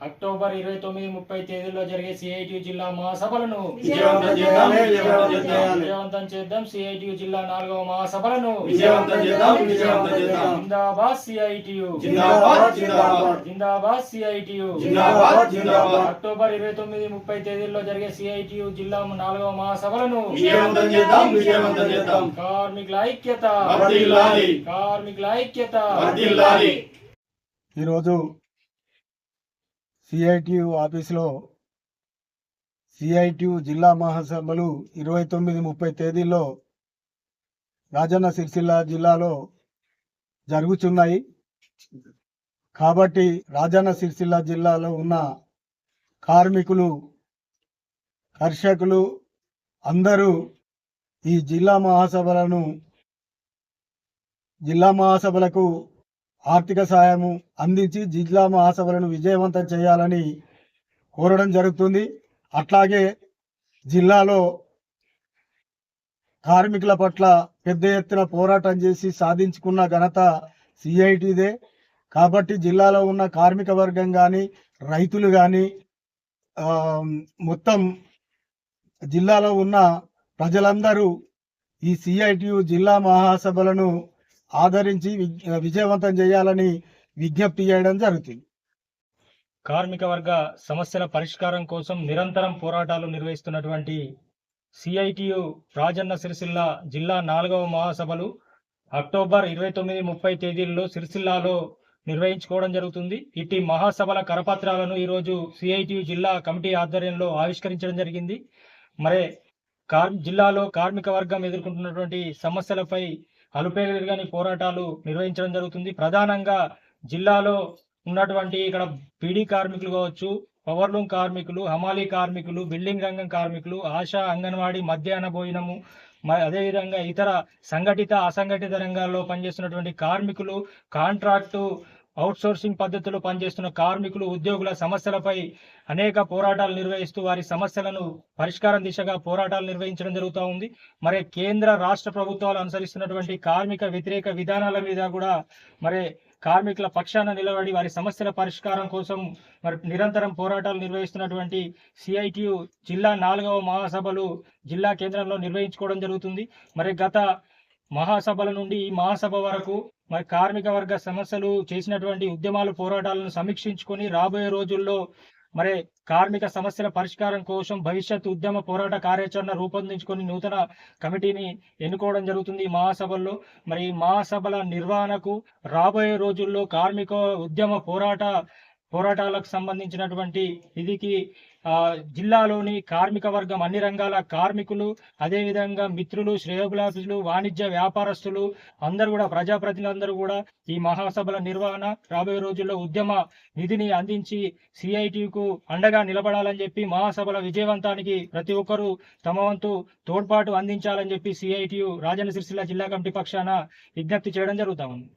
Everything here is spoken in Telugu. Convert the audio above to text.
అక్టోబర్ ఇరవై తొమ్మిది ముప్పై తేదీల్లో జరిగే సిఐటి జిల్లా మహాసభలను విజయవంతం చేద్దాం. విజయవంతం చేయాలి. విజయవంతం చేద్దాం. సిఐటి జిల్లా నాలుగవ మహాసభలను విజయవంతం చేద్దాం. విజయవంతం చేద్దాం. జిందాబాద్ సిఐటియు జిందాబాద్ జిందాబాద్. జిందాబాద్ సిఐటియు జిందాబాద్ జిందాబాద్. అక్టోబర్ ఇరవై తొమ్మిది ముప్పై తేదీల్లో జరిగే సిఐటియు జిల్లా నాలుగవ మహాసభలను విజయవంతం చేద్దాం. విజయవంతం చేద్దాం. కార్మికుల ఐక్యత. కార్మికుల ఐక్యత. ఈరోజు సిఐటియు ఆఫీసులో సిఐటియు జిల్లా మహాసభలు ఇరవై తొమ్మిది ముప్పై తేదీల్లో రాజన్న సిరిసిల్ల జిల్లాలో జరుగుతున్నాయి కాబట్టి రాజన్న సిరిసిల్ల జిల్లాలో ఉన్న కార్మికులు కర్షకులు అందరూ ఈ జిల్లా మహాసభలను జిల్లా మహాసభలకు ఆర్థిక సాయము అందించి జిల్లా మహాసభలను విజయవంతం చేయాలని కోరడం జరుగుతుంది. అట్లాగే జిల్లాలో కార్మికుల పట్ల పెద్ద ఎత్తున పోరాటం చేసి సాధించుకున్న ఘనత సిఐటిదే. కాబట్టి జిల్లాలో ఉన్న కార్మిక వర్గం కానీ రైతులు కానీ మొత్తం జిల్లాలో ఉన్న ప్రజలందరూ ఈ సిఐటియు జిల్లా మహాసభలను ఆదరించి విజయవంతం చేయాలని విజ్ఞప్తి చేయడం జరుగుతుంది. కార్మిక వర్గ సమస్యల పరిష్కారం కోసం నిరంతరం పోరాటాలు నిర్వహిస్తున్నటువంటి సిఐటియు రాజన్న సిరిసిల్ల జిల్లా నాలుగవ మహాసభలు అక్టోబర్ ఇరవై తొమ్మిది ముప్పై తేదీల్లో సిరిసిల్లాలో నిర్వహించుకోవడం జరుగుతుంది. ఇట్టి మహాసభల కరపత్రాలను ఈరోజు సిఐటియు జిల్లా కమిటీ ఆధ్వర్యంలో ఆవిష్కరించడం జరిగింది. మరే కార్ జిల్లాలో కార్మిక వర్గం ఎదుర్కొంటున్నటువంటి సమస్యలపై అలుపేరుగాని పోరాటాలు నిర్వహించడం జరుగుతుంది. ప్రధానంగా జిల్లాలో ఉన్నటువంటి ఇక్కడ పీడీ కార్మికులు కావచ్చు పవర్ లూమ్ కార్మికులు హమాలీ కార్మికులు బిల్డింగ్ రంగం కార్మికులు ఆశా అంగన్వాడీ మధ్యాహ్న భోజనము అదేవిధంగా ఇతర సంఘటిత అసంఘటిత రంగాల్లో పనిచేస్తున్నటువంటి కార్మికులు కాంట్రాక్టు అవుట్సోర్సింగ్ పద్ధతిలో పనిచేస్తున్న కార్మికులు ఉద్యోగుల సమస్యలపై అనేక పోరాటాలు నిర్వహిస్తూ వారి సమస్యలను పరిష్కారం దిశగా పోరాటాలు నిర్వహించడం జరుగుతూ ఉంది. మరి కేంద్ర రాష్ట్ర ప్రభుత్వాలు అనుసరిస్తున్నటువంటి కార్మిక వ్యతిరేక విధానాల మీద కూడా మరి కార్మికుల పక్షాన నిలబడి వారి సమస్యల పరిష్కారం కోసం మరి నిరంతరం పోరాటాలు నిర్వహిస్తున్నటువంటి సిఐటియు జిల్లా నాలుగవ మహాసభలు జిల్లా కేంద్రంలో నిర్వహించుకోవడం జరుగుతుంది. మరి గత మహాసభల నుండి ఈ మహాసభ వరకు మరి కార్మిక వర్గ సమస్యలు చేసినటువంటి ఉద్యమాలు పోరాటాలను సమీక్షించుకొని రాబోయే రోజుల్లో మరి కార్మిక సమస్యల పరిష్కారం కోసం భవిష్యత్ ఉద్యమ పోరాట కార్యాచరణ రూపొందించుకొని నూతన కమిటీని ఎన్నుకోవడం జరుగుతుంది ఈ మహాసభల్లో. మరి ఈ మహాసభల నిర్వహణకు రాబోయే రోజుల్లో కార్మిక ఉద్యమ పోరాట పోరాటాలకు సంబంధించినటువంటి ఇదికి ఆ, జిల్లాలోని కార్మిక వర్గం అన్ని రంగాల కార్మికులు అదేవిధంగా మిత్రులు శ్రేయోభిలాషులు వాణిజ్య వ్యాపారస్తులు అందరూ కూడా ప్రజాప్రతినిధులందరూ కూడా ఈ మహాసభల నిర్వహణ రాబోయే రోజుల్లో ఉద్యమ నిధిని అందించి సిఐటికు అండగా నిలబడాలని చెప్పి మహాసభల విజయవంతానికి ప్రతి ఒక్కరూ తమ వంతు తోడ్పాటు అందించాలని చెప్పి సిఐటియు రాజన్న సిరిసిల్ల జిల్లా కమిటీ పక్షాన విజ్ఞప్తి చేయడం జరుగుతా ఉంది.